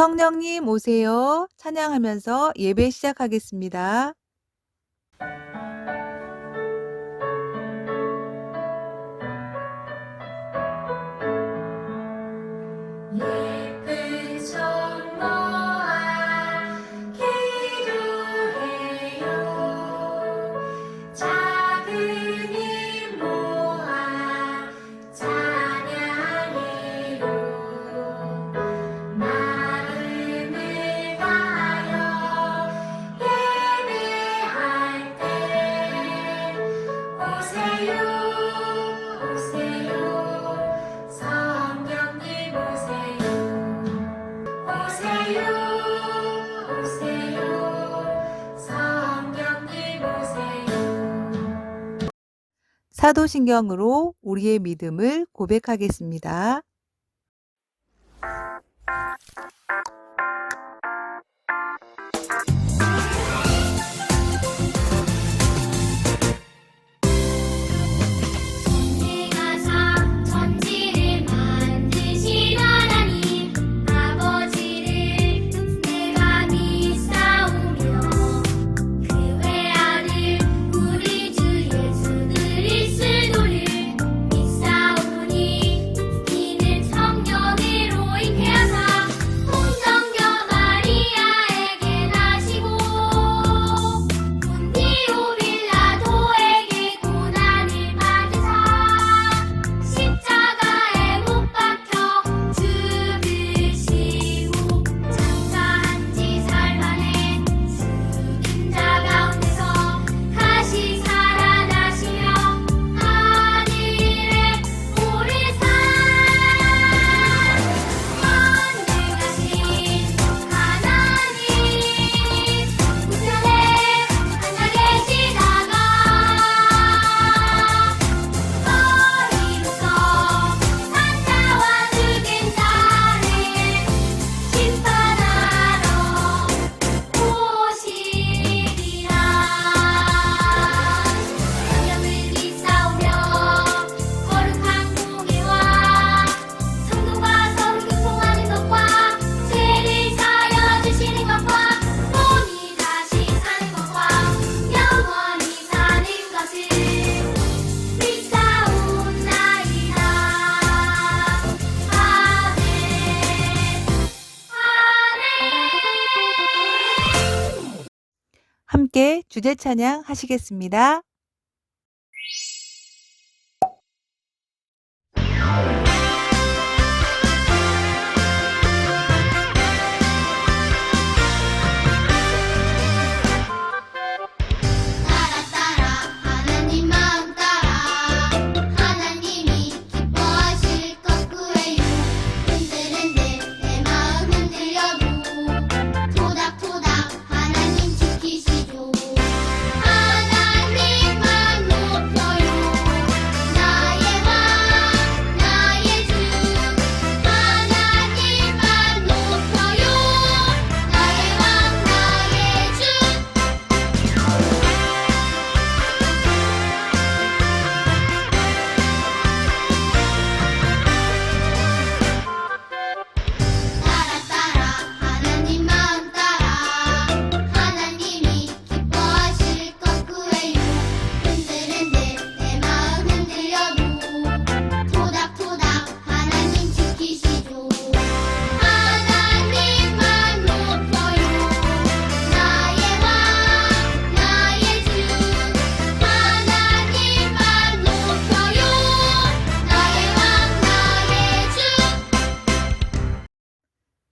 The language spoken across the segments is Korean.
성령님 오세요. 찬양하면서 예배 시작하겠습니다. 예. 사도신경으로 우리의 믿음을 고백하겠습니다. 함께 주제 찬양 하시겠습니다.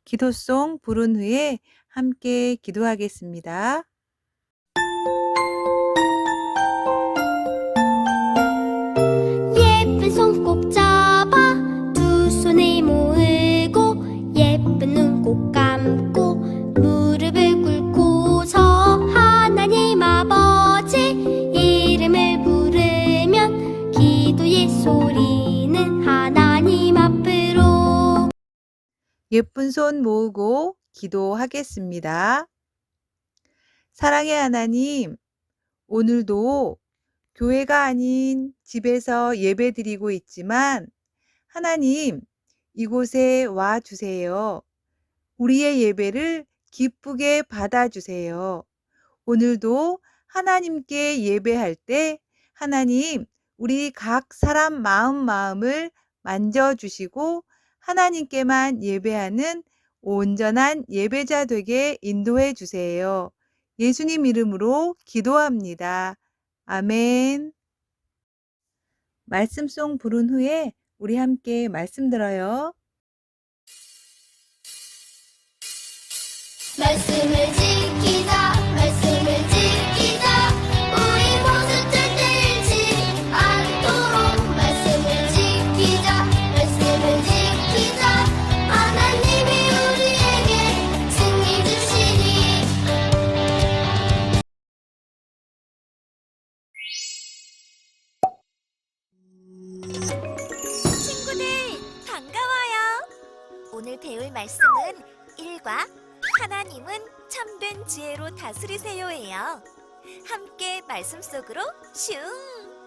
기도송 부른 후에 함께 기도하겠습니다. 예쁜 손 모으고 기도하겠습니다. 사랑의 하나님, 오늘도 교회가 아닌 집에서 예배 드리고 있지만 하나님, 이곳에 와 주세요. 우리의 예배를 기쁘게 받아주세요. 오늘도 하나님께 예배할 때 하나님, 우리 각 사람 마음 마음을 만져주시고 하나님께만 예배하는 온전한 예배자 되게 인도해 주세요. 예수님 이름으로 기도합니다. 아멘. 말씀송 부른 후에 우리 함께 말씀 들어요. 슝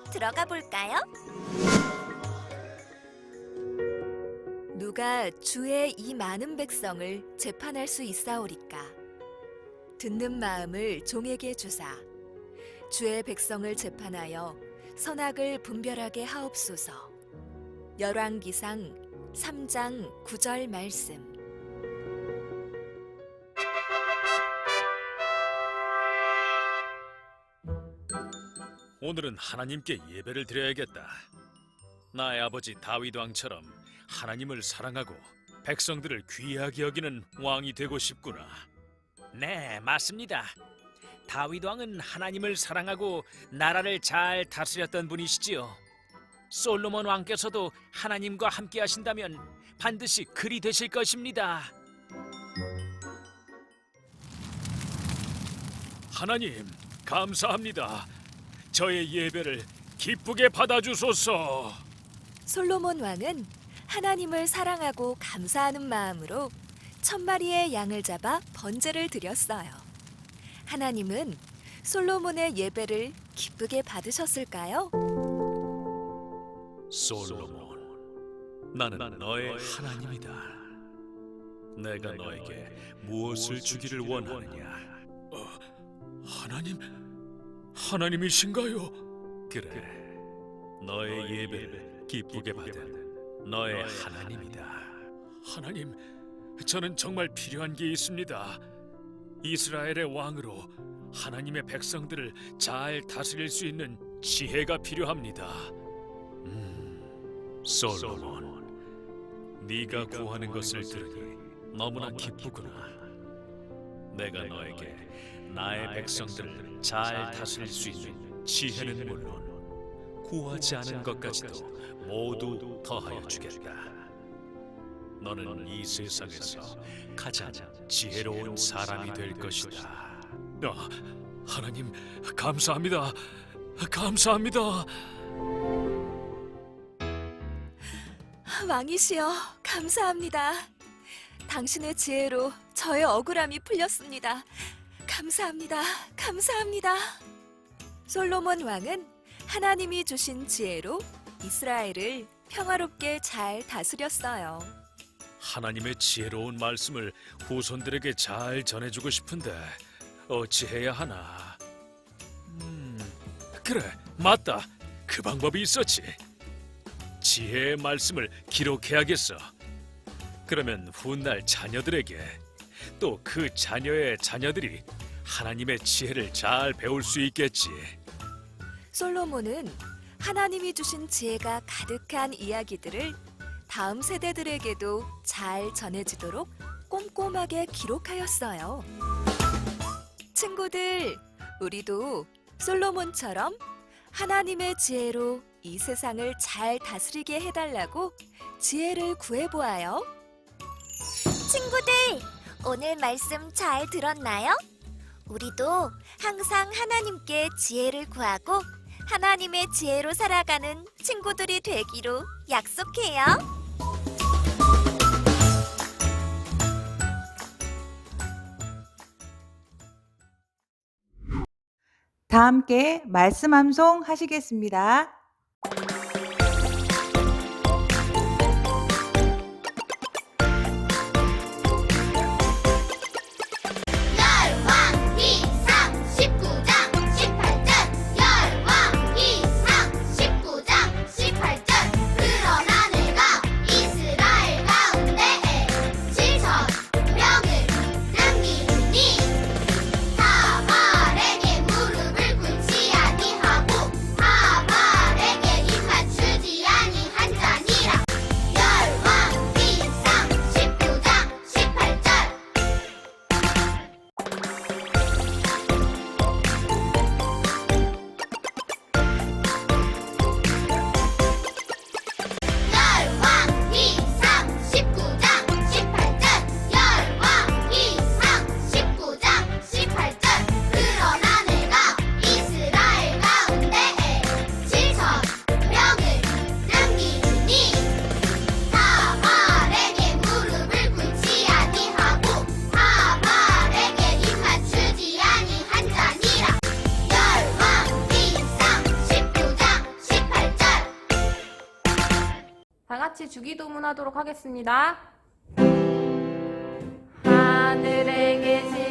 들어가 볼까요? 누가 주의 이 많은 백성을 재판할 수 있사오리까? 듣는 마음을 종에게 주사 주의 백성을 재판하여 선악을 분별하게 하옵소서. 열왕기상 3장 9절 말씀. 오늘은 하나님께 예배를 드려야겠다. 나의 아버지 다윗 왕처럼 하나님을 사랑하고 백성들을 귀하게 여기는 왕이 되고 싶구나. 네, 맞습니다. 다윗 왕은 하나님을 사랑하고 나라를 잘 다스렸던 분이시지요. 솔로몬 왕께서도 하나님과 함께 하신다면 반드시 그리 되실 것입니다. 하나님, 감사합니다. 저의 예배를 기쁘게 받아주소서. 솔로몬 왕은 하나님을 사랑하고 감사하는 마음으로 천 마리의 양을 잡아 번제를 드렸어요. 하나님은 솔로몬의 예배를 기쁘게 받으셨을까요? 솔로몬, 나는 너의 하나님이다. 내가 너에게 무엇을 주기를 원하느냐? 어, 하나님, 하나님이신가요? 그래, 너의 예배를 기쁘게 받은 너의 하나님이다. 하나님, 저는 정말 필요한 게 있습니다. 이스라엘의 왕으로 하나님의 백성들을 잘 다스릴 수 있는 지혜가 필요합니다. 음, 솔로몬, 네가 구하는 것을 들으니 너무나 기쁘구나. 내가 너에게 나의 백성들을 잘 다스릴 수 있는 지혜는 물론 구하지 않은 것까지도 모두 더하여 주겠다. 너는 이 세상에서 가장 지혜로운 사람이 될 것이다. 아, 하나님 감사합니다. 감사합니다. 왕이시여, 감사합니다. 당신의 지혜로 저의 억울함이 풀렸습니다. 감사합니다. 감사합니다. 솔로몬 왕은 하나님이 주신 지혜로 이스라엘을 평화롭게 잘 다스렸어요. 하나님의 지혜로운 말씀을 후손들에게 잘 전해주고 싶은데 어찌해야 하나? 음, 그래, 맞다. 그 방법이 있었지. 지혜의 말씀을 기록해야겠어. 그러면 훗날 자녀들에게 또 그 자녀의 자녀들이 하나님의 지혜를 잘 배울 수 있겠지. 솔로몬은 하나님이 주신 지혜가 가득한 이야기들을 다음 세대들에게도 잘 전해지도록 꼼꼼하게 기록하였어요. 친구들, 우리도 솔로몬처럼 하나님의 지혜로 이 세상을 잘 다스리게 해달라고 지혜를 구해보아요. 친구들 오늘 말씀 잘 들었나요? 우리도 항상 하나님께 지혜를 구하고 하나님의 지혜로 살아가는 친구들이 되기로 약속해요. 다 함께 말씀 암송 하시겠습니다. 주기도문하도록 하겠습니다. 하늘에 계신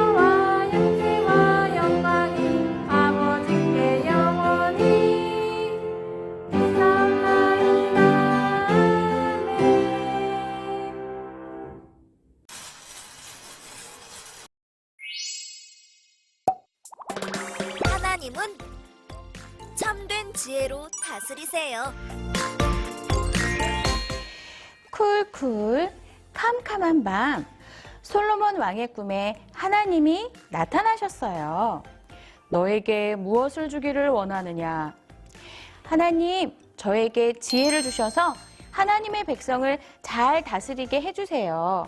지혜로 다스리세요. 쿨쿨 캄캄한 밤 솔로몬 왕의 꿈에 하나님이 나타나셨어요. 너에게 무엇을 주기를 원하느냐? 하나님, 저에게 지혜를 주셔서 하나님의 백성을 잘 다스리게 해주세요.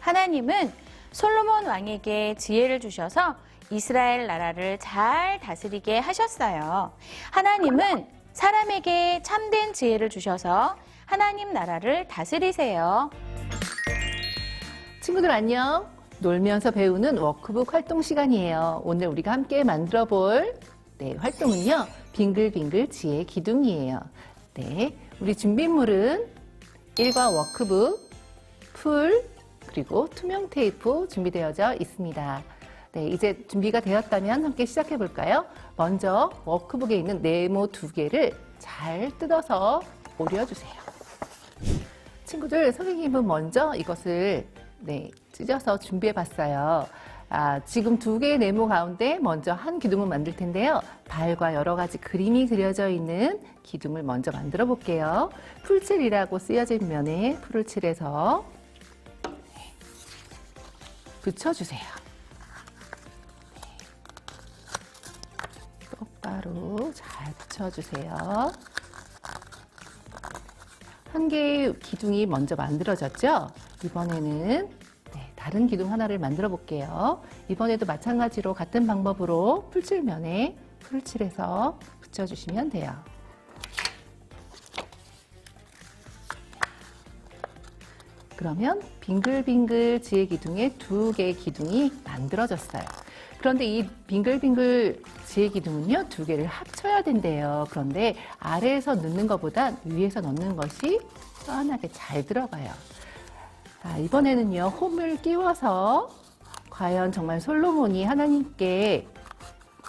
하나님은 솔로몬 왕에게 지혜를 주셔서 이스라엘 나라를 잘 다스리게 하셨어요. 하나님은 사람에게 참된 지혜를 주셔서 하나님 나라를 다스리세요. 친구들 안녕. 놀면서 배우는 워크북 활동 시간이에요. 오늘 우리가 함께 만들어 볼 네, 활동은요. 빙글빙글 지혜 기둥이에요. 네. 우리 준비물은 일과 워크북, 풀, 그리고 투명 테이프 준비되어져 있습니다. 네, 이제 준비가 되었다면 함께 시작해 볼까요? 먼저 워크북에 있는 네모 두 개를 잘 뜯어서 오려주세요. 친구들, 선생님은 먼저 이것을 네, 찢어서 준비해 봤어요. 아, 지금 두 개의 네모 가운데 먼저 한 기둥을 만들 텐데요. 발과 여러 가지 그림이 그려져 있는 기둥을 먼저 만들어 볼게요. 풀칠이라고 쓰여진 면에 풀을 칠해서 네, 붙여주세요. 네, 똑바로 잘 붙여주세요. 한 개의 기둥이 먼저 만들어졌죠? 이번에는 네, 다른 기둥 하나를 만들어 볼게요. 이번에도 마찬가지로 같은 방법으로 풀칠면에 풀칠해서 붙여주시면 돼요. 그러면 빙글빙글 지혜 기둥에 두 개의 기둥이 만들어졌어요. 그런데 이 빙글빙글 지혜 기둥은요, 두 개를 합쳐야 된대요. 그런데 아래에서 넣는 것보다 위에서 넣는 것이 편하게 잘 들어가요. 자, 이번에는요, 홈을 끼워서 과연 정말 솔로몬이 하나님께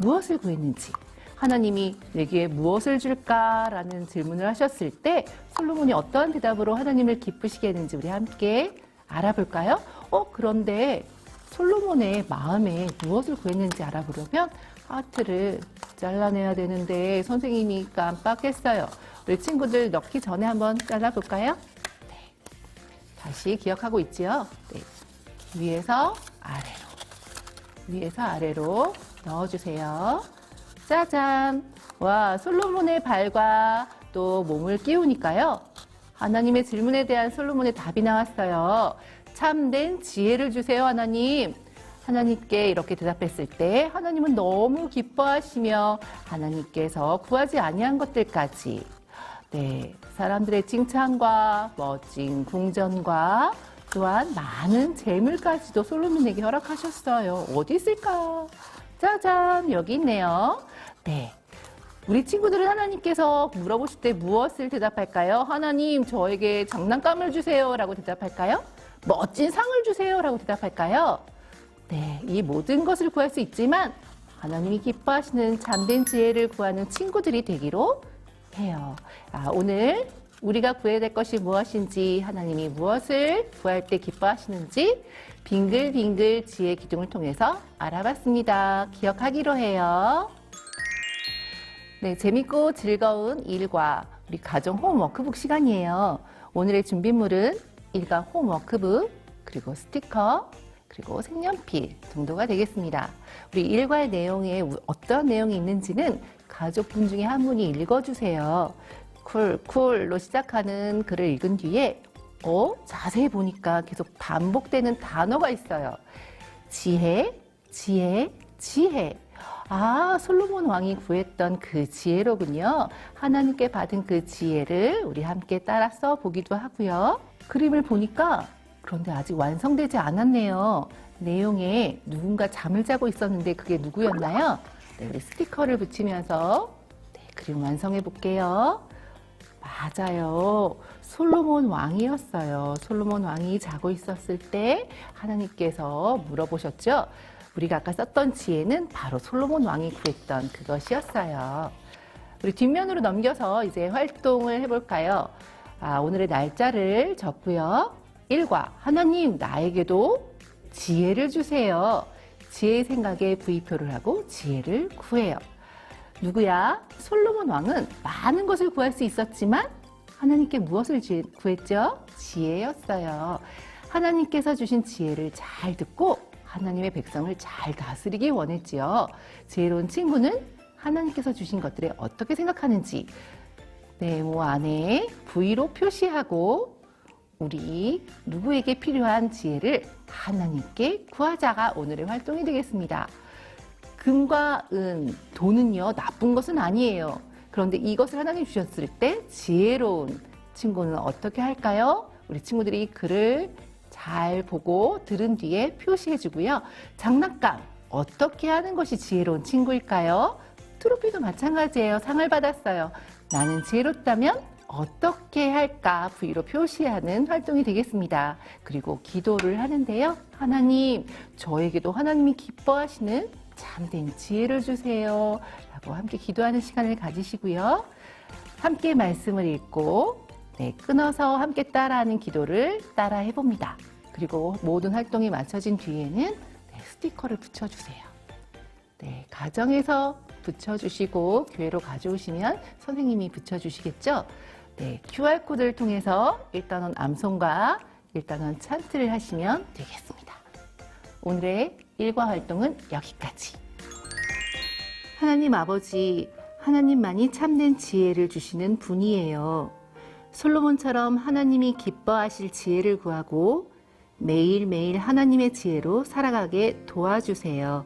무엇을 구했는지, 하나님이 내게 무엇을 줄까라는 질문을 하셨을 때 솔로몬이 어떠한 대답으로 하나님을 기쁘시게 했는지 우리 함께 알아볼까요? 어, 그런데 솔로몬의 마음에 무엇을 구했는지 알아보려면 하트를 잘라내야 되는데 선생님이 깜빡했어요. 우리 친구들 넣기 전에 한번 잘라볼까요? 네. 다시 기억하고 있지요? 네. 위에서 아래로, 위에서 아래로 넣어주세요. 짜잔! 와, 솔로몬의 발과 또 몸을 끼우니까요. 하나님의 질문에 대한 솔로몬의 답이 나왔어요. 참된 지혜를 주세요, 하나님. 하나님께 이렇게 대답했을 때 하나님은 너무 기뻐하시며 하나님께서 구하지 아니한 것들까지 네, 사람들의 칭찬과 멋진 궁전과 또한 많은 재물까지도 솔로몬에게 허락하셨어요. 어디 있을까? 짜잔, 여기 있네요. 네. 우리 친구들은 하나님께서 물어보실 때 무엇을 대답할까요? 하나님, 저에게 장난감을 주세요. 라고 대답할까요? 멋진 상을 주세요. 라고 대답할까요? 네. 이 모든 것을 구할 수 있지만 하나님이 기뻐하시는 잠든 지혜를 구하는 친구들이 되기로 해요. 아, 오늘 우리가 구해야 될 것이 무엇인지 하나님이 무엇을 구할 때 기뻐하시는지 빙글빙글 지혜 기둥을 통해서 알아봤습니다. 기억하기로 해요. 네, 재밌고 즐거운 일과 우리 가정 홈워크북 시간이에요. 오늘의 준비물은 일과 홈워크북, 그리고 스티커, 그리고 색연필 정도가 되겠습니다. 우리 일과의 내용에 우- 어떤 내용이 있는지는 가족분 중에 한 분이 읽어주세요. 쿨, 쿨로 시작하는 글을 읽은 뒤에 어? 자세히 보니까 계속 반복되는 단어가 있어요. 지혜, 지혜, 지혜. 아, 솔로몬 왕이 구했던 그 지혜로군요. 하나님께 받은 그 지혜를 우리 함께 따라 써 보기도 하고요. 그림을 보니까 그런데 아직 완성되지 않았네요. 내용에 누군가 잠을 자고 있었는데 그게 누구였나요? 네, 우리 스티커를 붙이면서 네, 그림 완성해 볼게요. 맞아요. 솔로몬 왕이었어요. 솔로몬 왕이 자고 있었을 때 하나님께서 물어보셨죠? 우리가 아까 썼던 지혜는 바로 솔로몬 왕이 구했던 그것이었어요. 우리 뒷면으로 넘겨서 이제 활동을 해볼까요? 아, 오늘의 날짜를 적고요. 1과 하나님 나에게도 지혜를 주세요. 지혜 생각에 부의표를 하고 지혜를 구해요. 누구야? 솔로몬 왕은 많은 것을 구할 수 있었지만 하나님께 무엇을 지- 구했죠? 지혜였어요. 하나님께서 주신 지혜를 잘 듣고 하나님의 백성을 잘 다스리기 원했지요. 지혜로운 친구는 하나님께서 주신 것들에 어떻게 생각하는지 네모 안에 V로 표시하고 우리 누구에게 필요한 지혜를 하나님께 구하자가 오늘의 활동이 되겠습니다. 금과 은, 돈은요, 나쁜 것은 아니에요. 그런데 이것을 하나님 주셨을 때 지혜로운 친구는 어떻게 할까요? 우리 친구들이 이 글을 잘 보고 들은 뒤에 표시해 주고요. 장난감, 어떻게 하는 것이 지혜로운 친구일까요? 트로피도 마찬가지예요. 상을 받았어요. 나는 지혜롭다면 어떻게 할까 V로 표시하는 활동이 되겠습니다. 그리고 기도를 하는데요. 하나님, 저에게도 하나님이 기뻐하시는 참된 지혜를 주세요. 라고 함께 기도하는 시간을 가지시고요. 함께 말씀을 읽고 네, 끊어서 함께 따라하는 기도를 따라 해봅니다. 그리고 모든 활동이 마쳐진 뒤에는 네, 스티커를 붙여주세요. 네, 가정에서 붙여주시고 교회로 가져오시면 선생님이 붙여주시겠죠? 네, QR코드를 통해서 일단은 암송과 일단은 찬트를 하시면 되겠습니다. 오늘의 일과 활동은 여기까지. 하나님 아버지, 하나님만이 참된 지혜를 주시는 분이에요. 솔로몬처럼 하나님이 기뻐하실 지혜를 구하고 매일매일 하나님의 지혜로 살아가게 도와주세요.